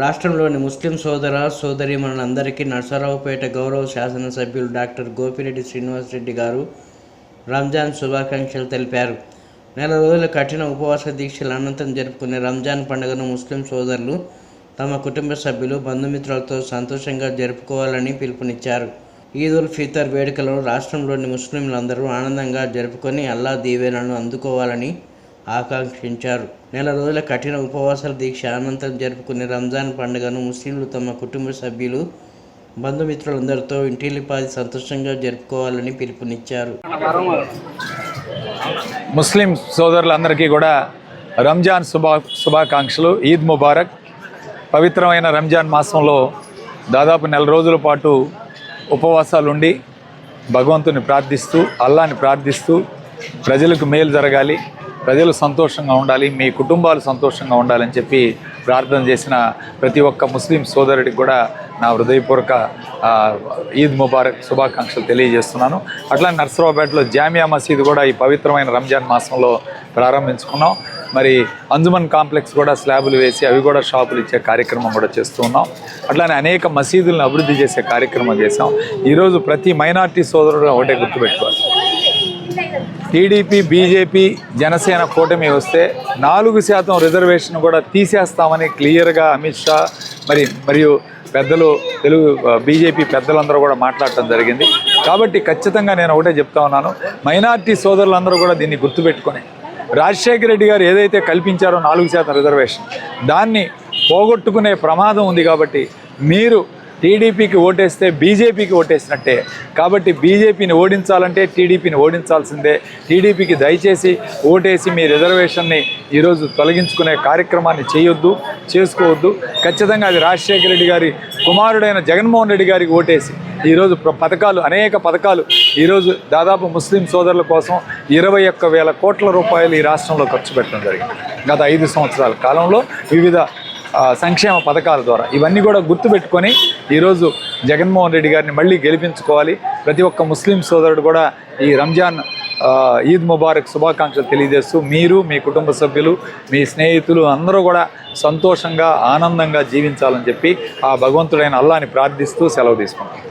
రాష్ట్రంలోని ముస్లిం సోదర సోదరీమణులందరికీ నర్సరావుపేట గౌరవ శాసనసభ్యులు డాక్టర్ గోపిరెడ్డి శ్రీనివాసరెడ్డి గారు రంజాన్ శుభాకాంక్షలు తెలిపారు. నెల రోజుల కఠిన ఉపవాస దీక్షల అనంతరం జరుపుకునే రంజాన్ పండుగను ముస్లిం సోదరులు తమ కుటుంబ సభ్యులు బంధుమిత్రులతో సంతోషంగా జరుపుకోవాలని పిలుపునిచ్చారు. ఈద్ ఉల్ ఫితర్ వేడుకలను రాష్ట్రంలోని ముస్లింలందరూ ఆనందంగా జరుపుకొని అల్లా దీవెనలను అందుకోవాలని ఆకాంక్షించారు. నెల రోజుల కఠిన ఉపవాసాల దీక్ష అనంతరం జరుపుకునే రంజాన్ పండుగను ముస్లింలు తమ కుటుంబ సభ్యులు బంధుమిత్రులందరితో ఇంటిల్లిపాది సంతోషంగా జరుపుకోవాలని పిలుపునిచ్చారు. ముస్లిం సోదరులందరికీ కూడా రంజాన్ శుభా శుభాకాంక్షలు. ఈద్ ముబారక్. పవిత్రమైన రంజాన్ మాసంలో దాదాపు నెల రోజుల పాటు ఉపవాసాలు ఉండి భగవంతుని ప్రార్థిస్తూ అల్లాని ప్రార్థిస్తూ ప్రజలకు మేలు జరగాలి. ప్రజలు సంతోషంగా ఉండాలి మీ కుటుంబాలు సంతోషంగా ఉండాలని చెప్పి ప్రార్థన చేసిన ప్రతి ఒక్క ముస్లిం సోదరుడికి కూడా నా హృదయపూర్వక ఈద్ ముబారక్ శుభాకాంక్షలు తెలియజేస్తున్నాను. అట్లా నర్సరావుపేటలో జామియా మసీద్ కూడా ఈ పవిత్రమైన రంజాన్ మాసంలో ప్రారంభించుకున్నాం. మరి అంజుమన్ కాంప్లెక్స్ కూడా స్లాబులు వేసి అవి కూడా షాపులు ఇచ్చే కార్యక్రమం కూడా చేస్తూ ఉన్నాం. అట్లానే అనేక మసీదులను అభివృద్ధి చేసే కార్యక్రమం చేసాం ఈరోజు ప్రతి మైనార్టీ సోదరుడు ఒకటే గుర్తుపెట్టుకోవాలి. టీడీపీ బీజేపీ జనసేన కూటమి వస్తే నాలుగు శాతం రిజర్వేషన్ కూడా తీసేస్తామని క్లియర్గా అమిత్ షా మరి మరియు పెద్దలు తెలుగు బీజేపీ పెద్దలందరూ కూడా మాట్లాడటం జరిగింది. కాబట్టి ఖచ్చితంగా నేను ఒకటే చెప్తా ఉన్నాను. మైనార్టీ సోదరులందరూ కూడా దీన్ని గుర్తుపెట్టుకొని రాజశేఖర రెడ్డి గారు ఏదైతే కల్పించారో నాలుగు శాతం రిజర్వేషన్ దాన్ని పోగొట్టుకునే ప్రమాదం ఉంది కాబట్టి మీరు టీడీపీకి ఓటేస్తే బీజేపీకి ఓటేసినట్టే. కాబట్టి బీజేపీని ఓడించాలంటే టీడీపీని ఓడించాల్సిందే. టీడీపీకి దయచేసి ఓటేసి మీ రిజర్వేషన్ని ఈరోజు తొలగించుకునే కార్యక్రమాన్ని చేయొద్దు చేసుకోవద్దు. ఖచ్చితంగా అది రాజశేఖర రెడ్డి గారి కుమారుడైన జగన్మోహన్ రెడ్డి గారికి ఓటేసి ఈరోజు పథకాలు అనేక పథకాలు ఈరోజు దాదాపు ముస్లిం సోదరుల కోసం ఇరవై ఒక్క వేల కోట్ల రూపాయలు ఈ రాష్ట్రంలో ఖర్చు పెట్టడం జరిగింది. గత ఐదు సంవత్సరాల కాలంలో వివిధ సంక్షేమ పథకాల ద్వారా. ఇవన్నీ కూడా గుర్తుపెట్టుకొని ఈరోజు జగన్మోహన్ రెడ్డి గారిని మళ్ళీ గెలిపించుకోవాలి. ప్రతి ఒక్క ముస్లిం సోదరుడు కూడా ఈ రంజాన్ ఈద్ ముబారక్ శుభాకాంక్షలు తెలియజేస్తూ మీరు మీ కుటుంబ సభ్యులు మీ స్నేహితులు అందరూ కూడా సంతోషంగా ఆనందంగా జీవించాలని చెప్పి ఆ భగవంతుడైన అల్లాని ప్రార్థిస్తూ సెలవు తీసుకుంటాం